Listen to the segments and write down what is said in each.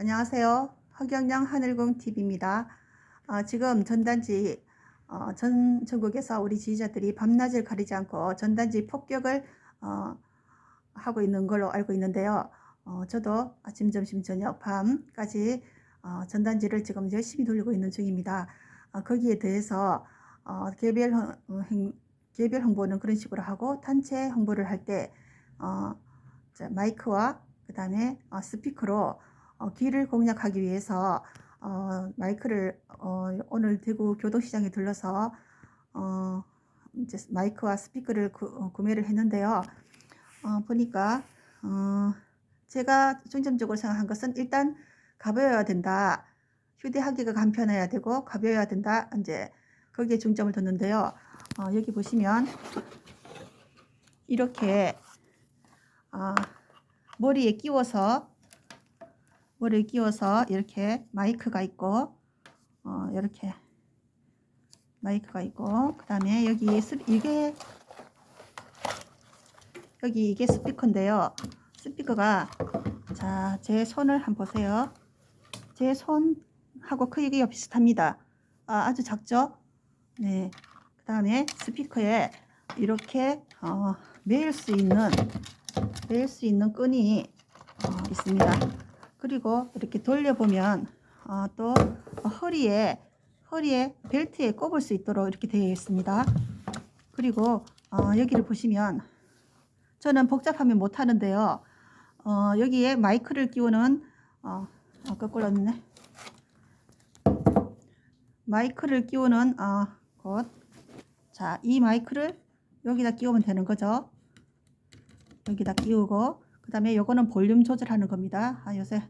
안녕하세요. 허경영 하늘궁 TV입니다. 어, 지금 전단지 어, 전 전국에서 우리 지지자들이 밤낮을 가리지 않고 전단지 폭격을 어, 하고 있는 걸로 알고 있는데요. 어, 저도 아침, 점심, 저녁, 밤까지 어, 전단지를 지금 열심히 돌리고 있는 중입니다. 어, 거기에 대해서 어, 개별, 홍- 어, 행- 개별 홍보는 그런 식으로 하고 단체 홍보를 할때 어, 자, 마이크와 그 다음에 어, 스피커로 어, 길을 공략하기 위해서 어, 마이크를 어, 오늘 대구 교동시장에 들러서 어, 이제 마이크와 스피커를 구, 어, 구매를 했는데요. 어, 보니까 어, 제가 중점적으로 생각한 것은 일단 가벼워야 된다. 휴대하기가 간편해야 되고 가벼워야 된다. 이제 거기에 중점을 뒀는데요. 어, 여기 보시면 이렇게 어, 머리에 끼워서 머리에 끼워서 이렇게 마이크가 있고 어, 이렇게 마이크가 있고 그 다음에 여기 스, 이게 여기 이게 스피커인데요. 스피커가 자 제 손을 한번 보세요. 제 손하고 크기가 비슷합니다. 아, 아주 작죠? 네그 다음에 스피커에 이렇게 어, 매일 수 있는 매일 수 있는 끈이 어, 있습니다 그리고 이렇게 돌려보면 어, 또 허리에 허리에 벨트에 꼽을 수 있도록 이렇게 되어 있습니다. 그리고 어, 여기를 보시면 저는 복잡하면 못 하는데요. 어, 여기에 마이크를 끼우는 어, 아, 거꾸로 놨네. 마이크를 끼우는 어, 곳. 자, 이 마이크를 여기다 끼우면 되는 거죠. 여기다 끼우고 그 다음에 요거는 볼륨 조절하는 겁니다. 아, 요새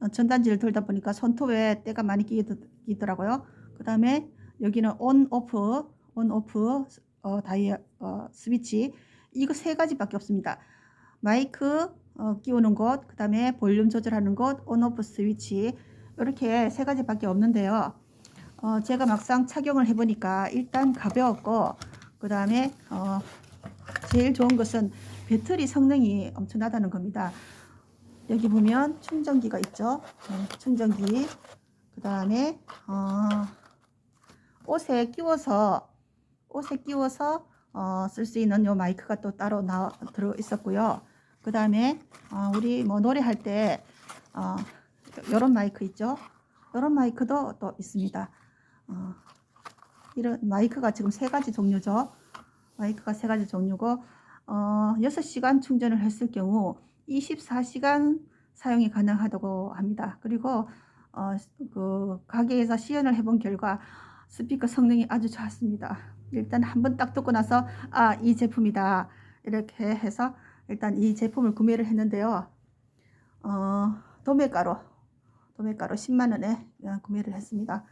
어, 전단지를 돌다 보니까 손톱에 때가 많이 끼더라고요. 그 다음에 여기는 온 오프 온 오프 어, 다이어 어, 스위치 이거 세 가지밖에 없습니다. 마이크 어, 끼우는 곳, 그 다음에 볼륨 조절하는 곳, 온 오프 스위치 이렇게 세 가지밖에 없는데요. 어, 제가 막상 착용을 해보니까 일단 가벼웠고 그 다음에 어, 제일 좋은 것은 배터리 성능이 엄청나다는 겁니다. 여기 보면 충전기가 있죠. 네, 충전기. 그 다음에 어, 옷에 끼워서 옷에 끼워서 어, 쓸 수 있는 요 마이크가 또 따로 나 들어 있었고요. 그 다음에 어, 우리 뭐 노래할 때 어, 이런 마이크 있죠. 이런 마이크도 또 있습니다. 어, 이런 마이크가 지금 세 가지 종류죠. 마이크가 세 가지 종류고 어, 6시간 충전을 했을 경우 24시간 사용이 가능하다고 합니다. 그리고 어, 그 가게에서 시연을 해본 결과 스피커 성능이 아주 좋았습니다. 일단 한번 딱 듣고 나서 아, 이 제품이다. 이렇게 해서 일단 이 제품을 구매를 했는데요. 어, 도매가로 도매가로 10만 원에 어, 구매를 했습니다.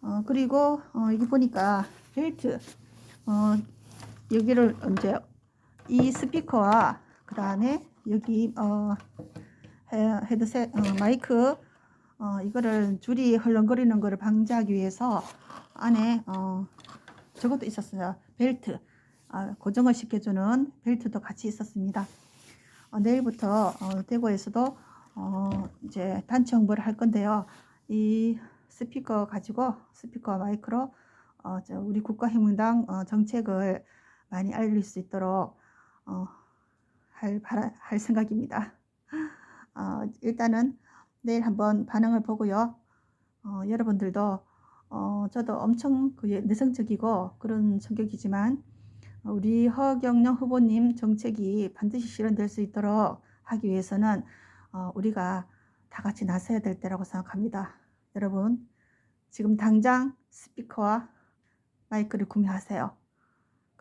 어, 그리고 어, 여기 보니까 벨트 어, 여기를 이제 이 스피커와 그 다음에 여기 어, 헤- 헤드셋 어, 마이크 어, 이거를 줄이 흘렁거리는 거를 방지하기 위해서 안에 어, 저것도 있었어요. 벨트. 아, 고정을 시켜주는 벨트도 같이 있었습니다. 어, 내일부터 어, 대구에서도 어, 이제 단체 홍보를 할 건데요. 이 스피커 가지고 스피커 마이크로 어, 저 우리 국가혁명당 어, 정책을 많이 알릴 수 있도록 어, 할, 바라, 할 생각입니다. 어, 일단은 내일 한번 반응을 보고요. 어, 여러분들도 어, 저도 엄청 그 내성적이고 그런 성격이지만 우리 허경영 후보님 정책이 반드시 실현될 수 있도록 하기 위해서는 어, 우리가 다 같이 나서야 될 때라고 생각합니다. 여러분 지금 당장 스피커와 마이크를 구매하세요.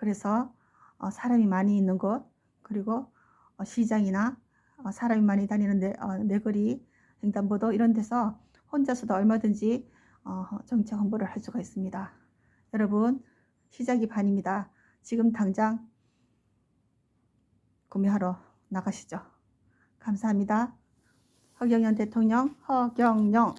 그래서 어, 사람이 많이 있는 곳 그리고 어, 시장이나 어, 사람이 많이 다니는 내, 어, 내거리 횡단보도 이런 데서 혼자서도 얼마든지 어, 정책 홍보를 할 수가 있습니다. 여러분 시작이 반입니다. 지금 당장 구매하러 나가시죠. 감사합니다. 허경영 대통령 허경영